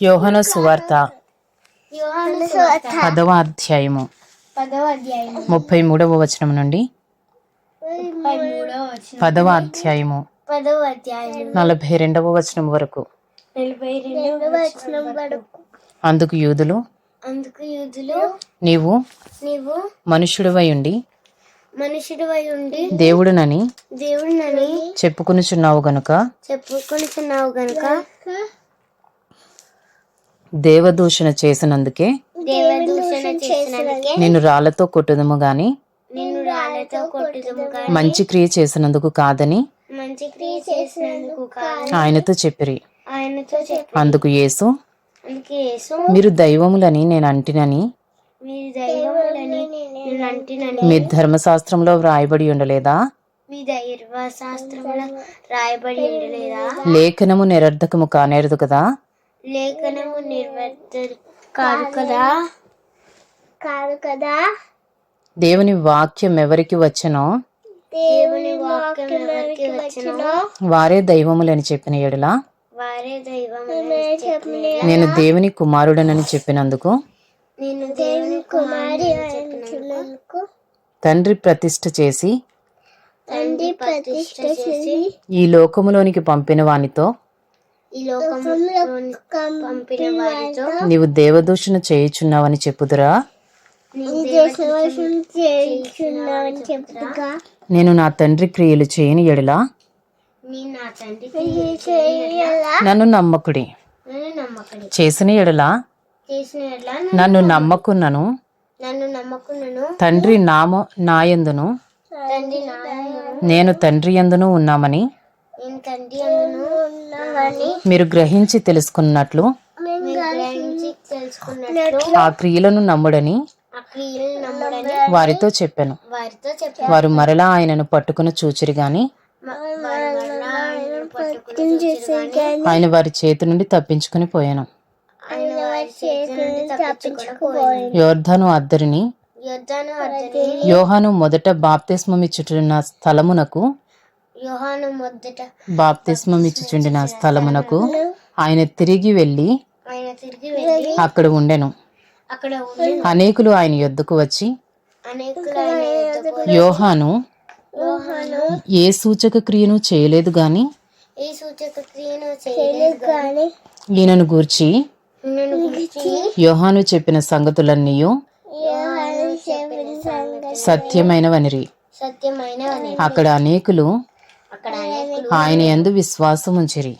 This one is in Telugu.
యోహన సువార్త పదవ అధ్యాయము ముప్పై మూడవ వచనం నుండి పదవ అధ్యాయము నలభై రెండవ వచనం వరకు అందుకు యూదులు అందుకు యూదులు నీవు నీవు మనుష్యుడివై ఉండి మనుషుడివై ఉండి దేవుడునని దేవుడినని చెప్పుకొనుచున్నావు గనుక చెప్పుకొనిచున్నావు గనుక దేవదూషణ చేసినందుకే దేవదూషణ చేసినందుకే నేను రాళ్ళతో కొట్టుదము గాని మంచి క్రియ చేసినందుకు కాదని ఆయనతో చెప్పిరి. అందుకు యేసు మీరు దైవములని నేను అంటినని మీ ధర్మశాస్త్రంలో వ్రాయబడి ఉండలేదా? రాయబడి ఉండలేదా? లేఖనము నిరర్ధకము కానేరదు కదా? లేఖనము నిర్వర్త కాదు కదా? కాదు కదా? దేవుని వాక్యం ఎవరికి వచ్చనో? దేవుని వాక్యం ఎవరికి వచ్చినో? వారే దైవములని చెప్పిన ఎడల. వారే దైవములని నేను దేవుని కుమారుడనని చెప్పినందుకు. నేను దేవుని కుమారుడు చెప్పినందుకు. తండ్రి ప్రతిష్ఠ చేసి తండ్రి ప్రతిష్ఠ చేసి ఈ లోకములోనికి పంపిన వానితో ఈ లోకంలో పంపిన వారితో నీవు దేవదూషణ చేయుచున్నావని చెప్పుదురా? నేను నా తండ్రి క్రియలు చేయని ఎడల? నన్ను నమ్మకుడి. చేసిన ఎడల? నన్ను నమ్మకున్నను. నన్ను నమ్మకున్నాను. తండ్రి నామ నాయందును. నేను తండ్రి యందును ఉన్నామని. మీరు గ్రహించి తెలుసుకున్నట్లు గ్రహించి తెలుసుకున్నట్లు. ఆ క్రియలను నమ్ముడని వారితో చెప్పాను. వారితో చెప్పాను. వారు మరలా ఆయనను పట్టుకుని చూచిరి గాని ఆయన వారి చేతి నుండి తప్పించుకుని పోయాను. ఆయన వారి చేతి నుండి తప్పించుకుపోయాను యోర్ధను అద్దరిని యోహాను మొదట బాప్తిస్మమిచ్చుచున్న స్థలమునకు యోహాను మొదట బాప్తిస్మమిచ్చుచుండిన స్థలమునకు ఆయన తిరిగి వెళ్ళి అక్కడ ఉండెను. అనేకులు ఆయన యొద్దకు వచ్చి యోహాను ఏ సూచక క్రియను చేయలేదు గాని ఈయనను గూర్చి యోహాను చెప్పిన సంగతులన్నీ సత్యమైనవనిరి. అక్కడ అనేకులు ఆయన ఆయన విశ్వాసం ఉంచిరి.